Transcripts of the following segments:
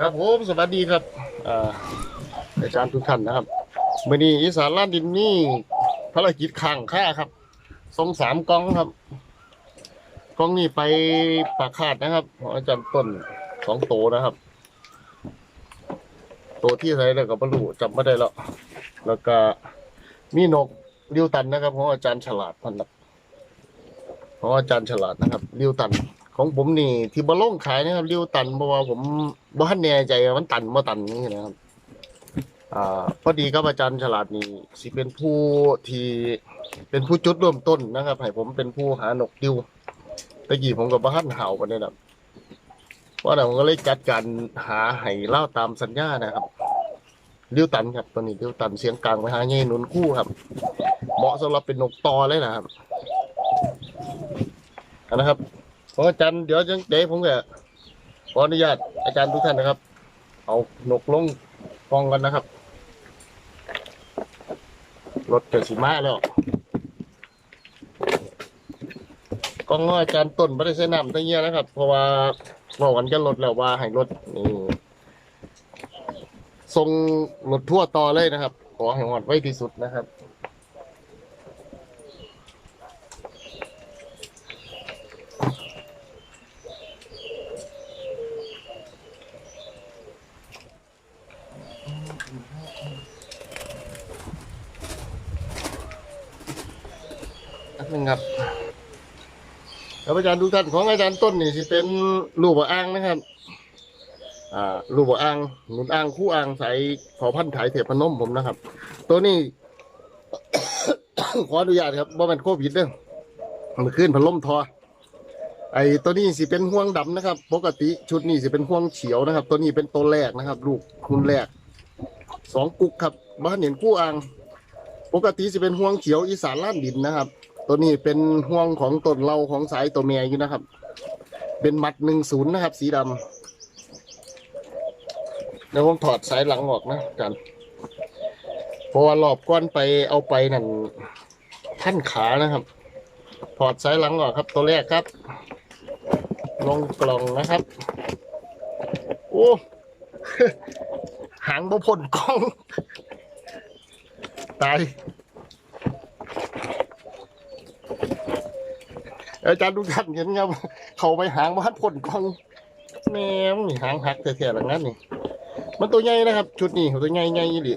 ครับผมสวัสดีครับอ่าอาจารย์ทุกท่านนะครับวันนี้อีสานล้านดินนี่ภารกิจข้างค่าครับส่งสามกล้องครับกล้องนี้ไปปากคาดนะครับของอาจารย์ต้นสองโตนะครับตัวที่ไหนแล้วก็บรรลุจำไม่ได้แล้ว แล้วก็มีนกริ้วตันนะครับของอาจารย์ฉลาดพันนะของอาจารย์ฉลาดนะครับริ้วตัน ของผมนี่ ที่บะล่งขายนะครับริ้วตันเพราะว่าผมบ่ทันแน่ใจว่ามันตันบ่ตันนี่นะครับอ่าพอดีครับอาจารย์ฉลาดนี่สิเป็นผู้ที่เป็นผู้จุดเริ่มต้นนะครับให้ผมเป็นผู้หาหนกดิวตะกี้ผมกับบ้านเห่ากันเนี่ยนะเพราะนั้นผมก็เลยจัดการหาให้เล่าตามสัญญานะครับริ้วตันครับตัวนี้ริ้วตันเสียงกลางไปหาเงี้ยหนุนคู่ครับ เหมาะสำหรับเป็นนกตอเลยนะครับนะครับ ขออาจารย์เดี๋ยวจังเดยวผมจะขออนุญาตอาจารย์ทุกท่านนะครับ เอานกลงกองกันนะครับ รถเกิดสีมาแล้วกองอาจารย์ต้นไม่ได้ใช้น้ำตั้งเยอะนะครับ เพราะว่าบอกกันจะรถแล้วว่าให้รถนี่ทรงรถทั่วต่อเลยนะครับ ขอให้หอดไว้ที่สุดนะครับ อันหนึ่งครับ ครับอาจารย์ทุกท่านของอาจารย์ต้นนี่สิเป็นรูปบ่ออ่างนะครับอ่ารูปบ่ออ่างหนุนอ่างคู่อ่างใส่ขอพันธุ์ถ่ายเทพนมผมนะครับ ตัวนี้ ขออนุญาตครับว่ามันโควิดเด้อมันขึ้นพัดลมทอ ไอ้ตัวนี้สิเป็นห่วงดำนะครับ ปกติชุดนี้สิเป็นห่วงเขียวนะครับ ตัวนี้เป็นตัวแรกนะครับ ลูกคุณแรกสองกุกครับบ้านเห็นคู่อ่าง ปกติจะเป็นห่วงเขียวอีสานล้านดินนะครับ ตัวนี้เป็นห่วงของต้นเหล่าของสายตัวเมียอยู่นะครับ เป็นมัดหนึ่งศูนย์นะครับ สีดำเดี๋ยวผมถอดสายหลังออกนะกัน เพราะว่ารอบก้อนไปเอาไปนั่นท่านขานะครับ ถอดสายหลังออกครับ ตัวแรกครับ ลงกล่องนะครับ โอ้ หางบ่พ่นกล้อง ตาย อาจารย์ทุกท่านเห็นครับ เขาไปหางบ้านพ่นกล้องแม่มหางหักแต่แท้ๆหลังนั้นนี่มันตัวใหญ่นะครับ ชุดนี้ตัวใหญ่ใหญ่ยี่หลี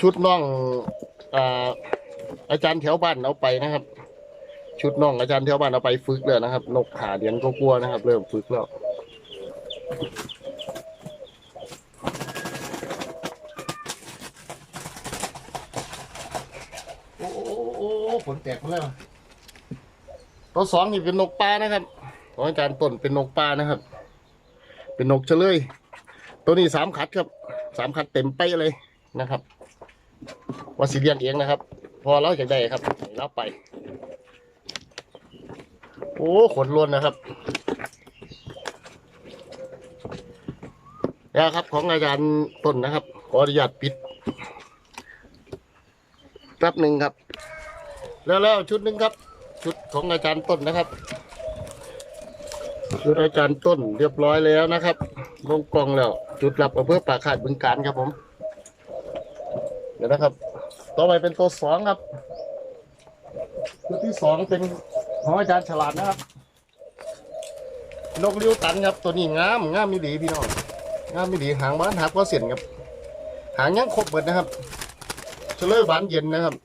ชุดน้องอ่าอาจารย์แถวบ้านเอาไปนะครับ ชุดน้องอาจารย์แถวบ้านเอาไปฝึกเลยนะครับนกขาเดียนก็กลัวนะครับ เริ่มฝึกแล้วโอ้โอ้โอ้โอ้ฝนแตกแล้ว ตัวสองนี่เป็นนกปลานะครับของอาจารย์ต้นเป็นนกปลานะครับ เป็นนกเฉลย ตัวนี้สามขัดครับสามขัดเต็มไปเลยนะครับว่าสิเลียนเองนะครับ พอเราอยากได้ครับให้เราไป โอ้ขนล้วนนะครับแล้วครับของอาจารย์ต้นนะครับ ขออนุญาตปิดแป๊บหนึ่งครับ แล้วแล้วชุดหนึ่งครับ ชุดของอาจารย์ต้นนะครับชุดอาจารย์ต้นเรียบร้อยแล้วนะครับลงกล่องแล้ว จุดรับอำเภอปากขาดบึงการครับผม เดี๋ยวนะครับ ต่อไปเป็นตัวสองครับชุดที่สองเป็นของอาจารย์ฉลาดนะครับนกเลิ้วตันครับ ตัวนี้งามงามมีดีพี่น้องงามมีดีหางบ้านหักว่าเสียนครับ หางยังครบหมดนะครับเฉลยหวานเย็นนะครับ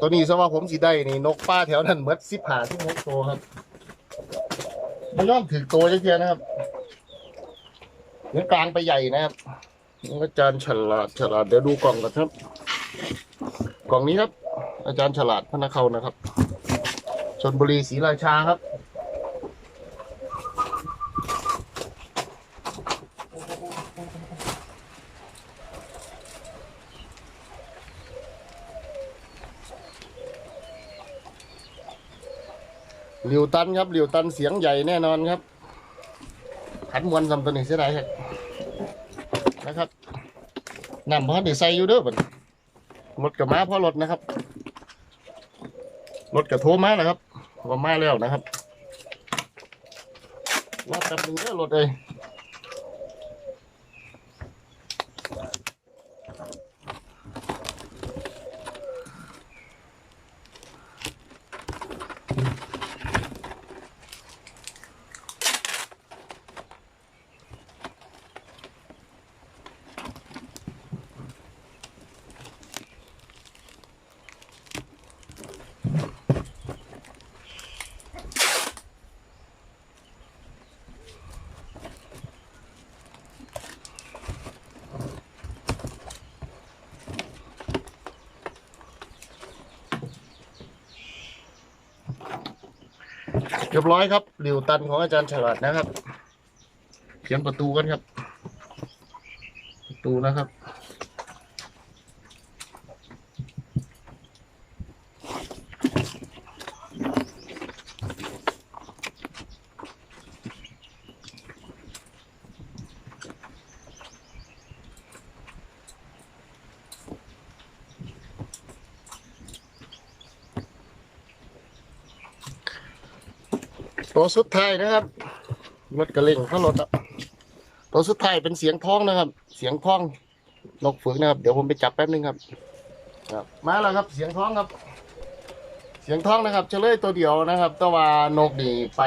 ตัวนี้สว่าผมสีได้นี่นกป้าแถวนั้นเมดสิบหาที่หกตัวครับไม่ย่อมถือตัวเยอะๆนะครับเนื้อกลางไปใหญ่นะครับอาจารย์ฉลาดฉลาดเดี๋ยวดูกล่องกันครับ กล่องนี้ครับ อาจารย์ฉลาดพระนเขานะครับชนบุรีศรีราชาครับ หลิวตันครับเหลียวตันเสียงใหญ่แน่นอนครับ ขันมวนสำตัวนี้เสียดายครับนะครับนำพอดีใส่อยู่เด้อบัดรถกับม้าพอรถนะครับรถกับโทรมาแล้วครับว่ามาแล้วนะครับรอแป๊บหนึงเด้อรถเลย เรียบร้อยครับหลิวตันของอาจารย์ฉลาดนะครับ เขียนประตูกันครับ ประตูนะครับ ตัวสุดท้ายนะครับรถกระเล่งข้ารถอะตัวสุดท้ายเป็นเสียงท้องนะครับ เสียงท้องนกฝึกนะครับ เดี๋ยวผมไปจับแป๊บนึงครับ ครับ มาแล้วครับ เสียงท้องครับ เสียงท้องนะครับเฉลยตัวเดียวนะครับแต่ว่านกนี่ไป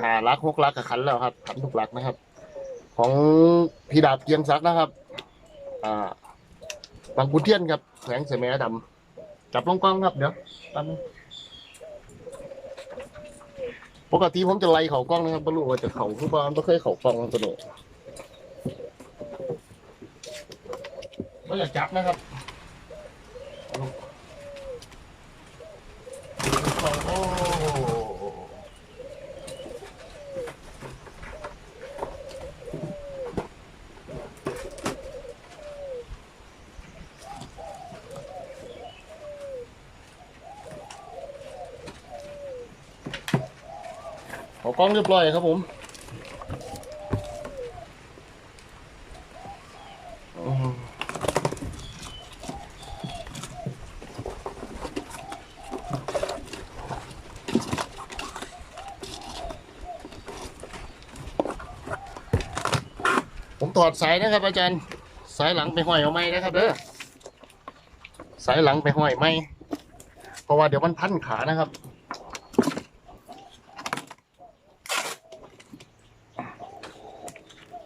หารักหกรักกับขันแล้วครับขันทุกรักนะครับ ของพี่ดาบเกียงซักดิ์นะครับ อ่าบางกุเทียนครับแสงเสมดำจับลงกล้องครับเดี๋ยวแป๊บนึง ปกติผมจะไล่เขากล้องนะครับไม่รู้ว่าจะเขาคือบ้านไม่เคยเขากล้องตัวกไม่อยากจับนะครับ ขากล้องเรียบร้อยครับผมอืมผมถอดสายนะครับ อาจารย์ สายหลังไปห้อยเอาไหมนะครับเด้อสายหลังไปห้อยไหมเพราะว่าเดี๋ยวมันพันขานะครับ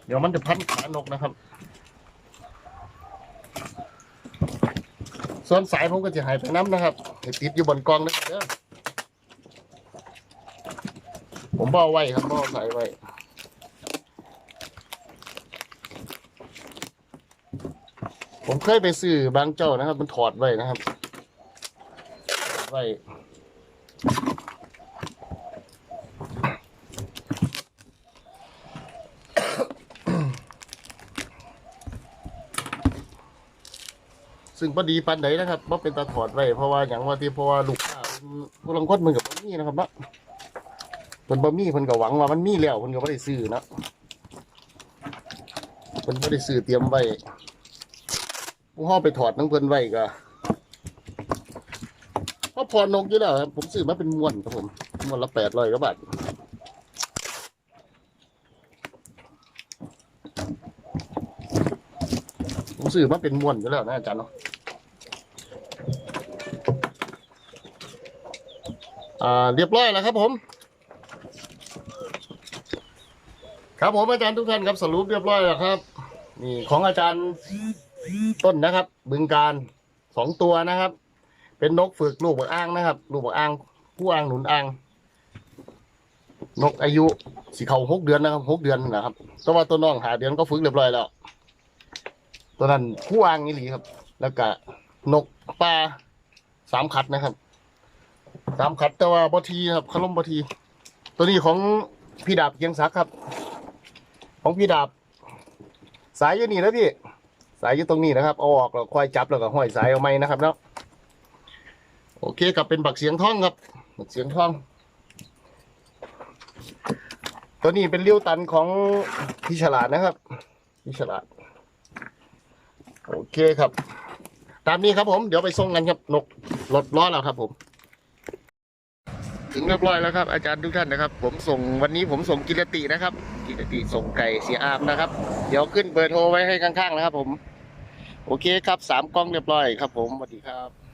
เดี๋ยวมันจะพันขานกนะครับ ส่วนสายผมก็จะหายไปน้ำนะครับให้ติดอยู่บนกองนะครับเด้อผมบ่อไว้ครับบ่อสายไว้ผมเคยไปซื้อบางเจ้านะครับ มันถอดไว้นะครับไว้ ซึ่งพอดีปันไหนนะครับว่าเป็นตาถอดไว้เพราะว่าอย่างว่าที่เพราะว่าลูกค้าพลังคนมันกับบะมี่นะครับเนาะเพิ่นบะมี่เพิ่นก็หวังว่ามันมีแล้วเพิ่นก็บ่ได้ซื้อนะเพิ่นบ่ได้ซื้อเตรียมไว้ผู้เฮาไปถอดทั้งเพิ่นไว้ก็ก็พอนกอยู่แล้วครับผมซื้อมาเป็นม้วนครับผมม้วนละ800กว่าบาทผมซื้อมาเป็นม้วนอยู่แล้วนะอาจารย์เนาะ อ่าเรียบร้อยแล้วครับผม ครับผมอาจารย์ทุกท่านครับสรุปเรียบร้อยแล้วครับนี่ของอาจารย์ต้นนะครับ บึงการสองตัวนะครับ เป็นนกฝึกลูกบักอ้างนะครับลูกบักอ้าง ผู้อ้างหนุนอ้าง นกอายุสีเขาหกเดือนนะครับหกเดือนนะครับแต่ว่าตัวน้องหาเดือนก็ฝึกเรียบร้อยแล้วตัวนั้นผู้อ้างนี่หลีครับ แล้วก็นกปลาสามขัดนะครับ สามขัดแต่ว่าบทีครับขล่มบที ตัวนี้ของพี่ดาบเกียงศักดิ์ครับ ของพี่ดาบ สายอยู่นี่นะพี่ สายอยู่ตรงนี้นะครับเอาออกแล้วค่อยจับแล้วก็ห้อยสายเอาไหมนะครับเนาะโอเคกับเป็นบักเสียงท่องครับบักเสียงท่อง ตัวนี้เป็นเลี้ยวตันของพี่ฉลาดนะครับพี่ฉลาด โอเคครับ ตามนี้ครับผมเดี๋ยวไปส่งกันครับนกรถล้อแล้วครับผม ถึงเรียบร้อยแล้วครับอาจารย์ทุกท่านนะครับ ผมส่งวันนี้ผมส่งกิรตินะครับ กิรติส่งไก่เสียอามนะครับ เดี๋ยวขึ้นเบอร์โทรไว้ให้ข้างๆนะครับ ผม โอเคครับสามกล้องเรียบร้อยครับ ผมสวัสดีครับ